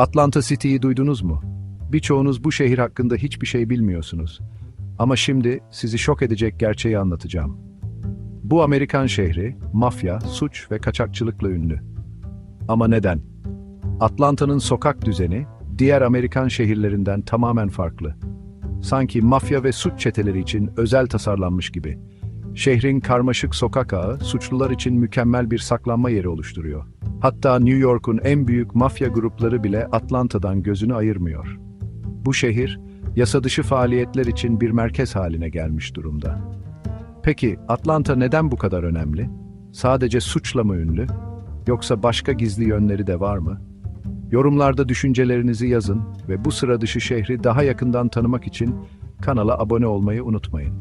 Atlanta City'yi duydunuz mu? Birçoğunuz bu şehir hakkında hiçbir şey bilmiyorsunuz. Ama şimdi sizi şok edecek gerçeği anlatacağım. Bu Amerikan şehri, mafya, suç ve kaçakçılıkla ünlü. Ama neden? Atlanta'nın sokak düzeni, diğer Amerikan şehirlerinden tamamen farklı. Sanki mafya ve suç çeteleri için özel tasarlanmış gibi. Şehrin karmaşık sokak ağı, suçlular için mükemmel bir saklanma yeri oluşturuyor. Hatta New York'un en büyük mafya grupları bile Atlanta'dan gözünü ayırmıyor. Bu şehir, yasa dışı faaliyetler için bir merkez haline gelmiş durumda. Peki Atlanta neden bu kadar önemli? Sadece suçla mı ünlü? Yoksa başka gizli yönleri de var mı? Yorumlarda düşüncelerinizi yazın ve bu sıra dışı şehri daha yakından tanımak için kanala abone olmayı unutmayın.